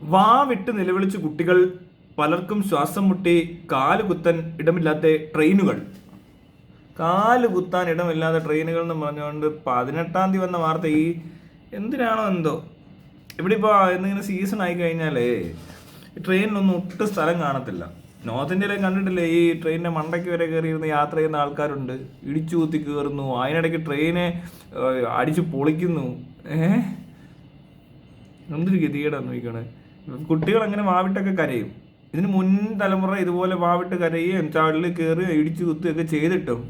വാ വിട്ട് നിലവിളിച്ച് കുട്ടികൾ പലർക്കും ശ്വാസം മുട്ടി കാൽ കുത്തൻ ഇടമില്ലാത്ത ട്രെയിനുകൾ. കാലുകുത്താൻ ഇടമില്ലാത്ത ട്രെയിനുകൾ എന്ന് പറഞ്ഞുകൊണ്ട് പതിനെട്ടാം തീയതി വന്ന വാർത്ത ഈ എന്തിനാണോ എന്തോ? ഇവിടെ ഇപ്പോൾ എന്തെങ്കിലും സീസൺ ആയി കഴിഞ്ഞാലേ ട്രെയിനിലൊന്നും ഒട്ടും സ്ഥലം കാണത്തില്ല. നോർത്ത് ഇന്ത്യയിലെ കണ്ടിട്ടില്ലേ ഈ ട്രെയിനിന്റെ മണ്ടയ്ക്ക് വരെ കയറിയിരുന്ന് യാത്ര ചെയ്യുന്ന ആൾക്കാരുണ്ട്. ഇടിച്ചു കുത്തി കയറുന്നു അതിനിടയ്ക്ക് ട്രെയിനെ അടിച്ച് പൊളിക്കുന്നു. ഏഹ് എന്തൊരു ഗതികേടാണ് നോക്കണേ കുട്ടികൾ അങ്ങനെ വാവിട്ടൊക്കെ കരയും. ഇതിന് മുൻ തലമുറ ഇതുപോലെ വാവിട്ട് കരയുകയും ചാടിൽ കയറി ഇടിച്ചു കുത്തുകയൊക്കെ ചെയ്തിട്ടും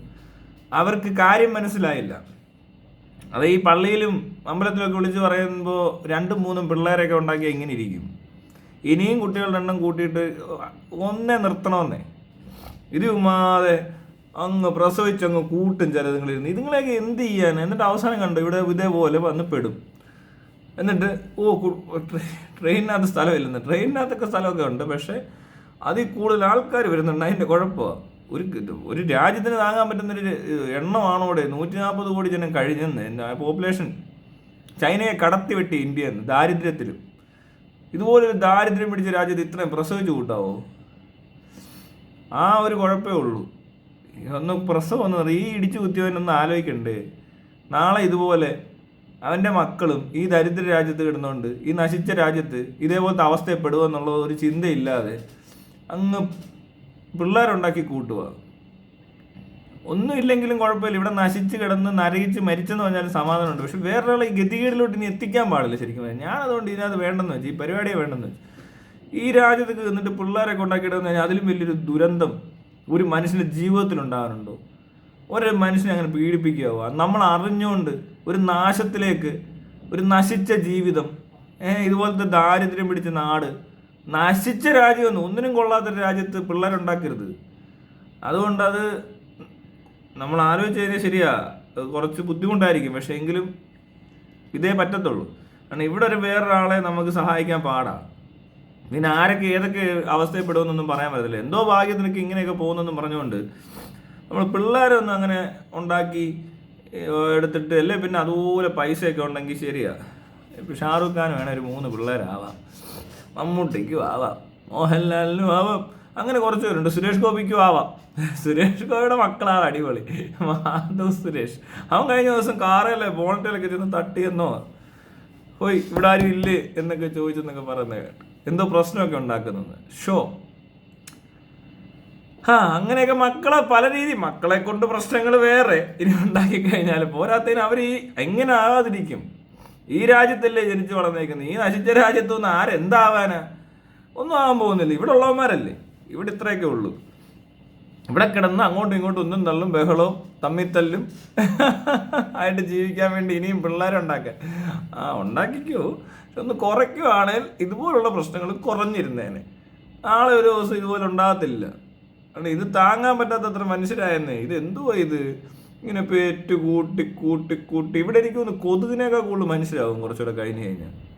അവർക്ക് കാര്യം മനസ്സിലായില്ല. അത് ഈ പള്ളിയിലും അമ്പലത്തിലൊക്കെ വിളിച്ച് പറയുമ്പോൾ രണ്ടും മൂന്നും പിള്ളേരൊക്കെ ഉണ്ടാക്കി എങ്ങനെ ഇരിക്കും. ഇനിയും കുട്ടികൾ എണ്ണം കൂട്ടിയിട്ട് ഒന്നേ നിർത്തണമെന്നേ ഇത് ഉമാതെ അങ്ങ് പ്രസവിച്ചങ്ങ് കൂട്ടും ചില നിങ്ങളിരുന്ന് ഇതുങ്ങളെയൊക്കെ എന്ത് ചെയ്യാൻ എന്നിട്ട് അവസാനം കണ്ടു ഇവിടെ ഇതേപോലെ വന്ന് പെടും. എന്നിട്ട് ഓ ട്രെയിനിനകത്ത് സ്ഥലമില്ലെന്ന്. ട്രെയിനിനകത്തൊക്കെ സ്ഥലമൊക്കെ ഉണ്ട് പക്ഷേ അതിൽ കൂടുതൽ ആൾക്കാർ വരുന്നുണ്ട്. അതിന്റെ കുഴപ്പമാണ് ഒരു ഒരു രാജ്യത്തിന് താങ്ങാൻ പറ്റുന്നൊരു എണ്ണമാണോ ഇവിടെ നൂറ്റി നാൽപ്പത് കോടി ജനം കഴിഞ്ഞെന്ന് പോപ്പുലേഷൻ. ചൈനയെ കടത്തി വെട്ടി ഇന്ത്യ എന്ന് ദാരിദ്ര്യത്തിലും. ഇതുപോലൊരു ദാരിദ്ര്യം പിടിച്ച രാജ്യത്ത് ഇത്രയും പ്രസവിച്ചു കൂട്ടാവോ? ആ ഒരു കുഴപ്പമേ ഉള്ളൂ. ഒന്ന് പ്രസവം ഒന്ന് റീ ഇടിച്ചു കുത്തിയവനൊന്ന് ആലോചിക്കണ്ടേ. നാളെ ഇതുപോലെ അവന്റെ മക്കളും ഈ ദരിദ്ര രാജ്യത്ത് കിടന്നുകൊണ്ട് ഈ നശിച്ച രാജ്യത്ത് ഇതേപോലത്തെ അവസ്ഥയപ്പെടുക ഒരു ചിന്തയില്ലാതെ അങ്ങ് പിള്ളേരുണ്ടാക്കി കൂട്ടുക. ഒന്നുമില്ലെങ്കിലും കുഴപ്പമില്ല. ഇവിടെ നശിച്ച് കിടന്ന് നരകിച്ച് മരിച്ചെന്ന് പറഞ്ഞാൽ സമാധാനമുണ്ട്. പക്ഷെ വേറൊരാളെ ഈ ഗതികേടിലോട്ട് ഇനി എത്തിക്കാൻ പാടില്ല ശരിക്കും പറഞ്ഞാൽ. ഞാൻ അതുകൊണ്ട് ഇതിനകത്ത് വേണ്ടെന്ന് വെച്ചു ഈ പരിപാടിയെ വേണ്ടെന്ന് വെച്ചു. ഈ രാജ്യത്ത് നിന്നിട്ട് പിള്ളേരെ കൊണ്ടാക്കിയിട്ടെന്ന് അതിലും വലിയൊരു ദുരന്തം ഒരു മനുഷ്യന്റെ ജീവിതത്തിൽ ഉണ്ടാകാനുണ്ടോ ഒരു മനുഷ്യനെ അങ്ങനെ പീഡിപ്പിക്കുക. നമ്മൾ അറിഞ്ഞുകൊണ്ട് ഒരു നാശത്തിലേക്ക് ഒരു നശിച്ച ജീവിതം ഇതുപോലത്തെ ദാരിദ്ര്യം പിടിച്ച നാട് നശിച്ച രാജ്യമൊന്നും ഒന്നിനും കൊള്ളാത്ത രാജ്യത്ത് പിള്ളേരുണ്ടാക്കരുത്. അതുകൊണ്ട് അത് നമ്മൾ ആലോചിച്ച് കഴിഞ്ഞാൽ ശരിയാ. കുറച്ച് ബുദ്ധിമുട്ടായിരിക്കും. പക്ഷെ എങ്കിലും ഇതേ പറ്റത്തുള്ളൂ. കാരണം ഇവിടെ ഒരു വേറൊരാളെ നമുക്ക് സഹായിക്കാൻ പാടാ. പിന്നെ ആരൊക്കെ ഏതൊക്കെ അവസ്ഥയിൽപ്പെടുമെന്നൊന്നും പറയാൻ പറ്റത്തില്ല. എന്തോ ഭാഗ്യത്തിനൊക്കെ ഇങ്ങനെയൊക്കെ പോകുന്നെന്നും പറഞ്ഞുകൊണ്ട് നമ്മൾ പിള്ളേരൊന്നും അങ്ങനെ ഉണ്ടാക്കി എടുത്തിട്ട് അല്ലേ? പിന്നെ അതുപോലെ പൈസയൊക്കെ ഉണ്ടെങ്കിൽ ശരിയാ. ഇപ്പം ഷാറുഖ് ഖാൻ വേണേൽ ഒരു മൂന്ന് പിള്ളേരാവാം. മമ്മൂട്ടിക്കും ആവാം മോഹൻലാലിനും ആവാം അങ്ങനെ കുറച്ച് പേരുണ്ട്. സുരേഷ് ഗോപിക്കും ആവാം. സുരേഷ് ഗോപിയുടെ മക്കളാണ് അടിപൊളി. മാധവ് സുരേഷ്. അവൻ കഴിഞ്ഞ ദിവസം കാറല്ലേ ബോണറ്റിലൊക്കെ ചെന്ന് തട്ടിയെന്നോ ഹോയ് ഇവിടെ ആരും ഇല്ലേ? എന്നൊക്കെ ചോദിച്ചെന്നൊക്കെ പറയുന്നത് എന്തോ പ്രശ്നമൊക്കെ ഉണ്ടാക്കുന്നത് ഷോ. ആ അങ്ങനെയൊക്കെ മക്കളെ പല രീതി മക്കളെ കൊണ്ട് പ്രശ്നങ്ങൾ വേറെ. ഇനി ഉണ്ടാക്കി കഴിഞ്ഞാൽ പോരാത്തതിന് അവർ ഈ എങ്ങനെ ആവാതിരിക്കും? ഈ രാജ്യത്തല്ലേ ജനിച്ചു വളർന്നേക്കുന്നത് ഈ നശിച്ച രാജ്യത്തൊന്നും ആരെന്താവാനാ? ഒന്നും ആവാൻ പോകുന്നില്ല. ഇവിടെ ഉള്ളവന്മാരല്ലേ? ഇവിടെ ഇത്രയൊക്കെ ഉള്ളൂ. ഇവിടെ കിടന്ന് അങ്ങോട്ടും ഇങ്ങോട്ടും ഒന്നും തള്ളും ബഹളവും തമ്മിത്തല്ലും ആയിട്ട് ജീവിക്കാൻ വേണ്ടി ഇനിയും പിള്ളേരെ ഉണ്ടാക്കാൻ ആ ഉണ്ടാക്കിക്കോ. ഒന്ന് കുറയ്ക്കുവാണേൽ ഇതുപോലുള്ള പ്രശ്നങ്ങൾ കുറഞ്ഞിരുന്നേനെ. നാളെ ഒരു ദിവസം ഇതുപോലെ ഉണ്ടാകത്തില്ല. കാരണം ഇത് താങ്ങാൻ പറ്റാത്തത്ര മനുഷ്യരായെന്നേ. ഇത് എന്തുവാ ഇത്? ഇങ്ങനെ പേറ്റ് കൂട്ടി കൂട്ടി. കൂട്ടി ഇവിടെ എനിക്ക് തോന്നുന്നു കൊതുകിനേക്കാൾ കൂടുതൽ മനുഷ്യരാകും കുറച്ചുകൂടെ കഴിഞ്ഞ് കഴിഞ്ഞാൽ.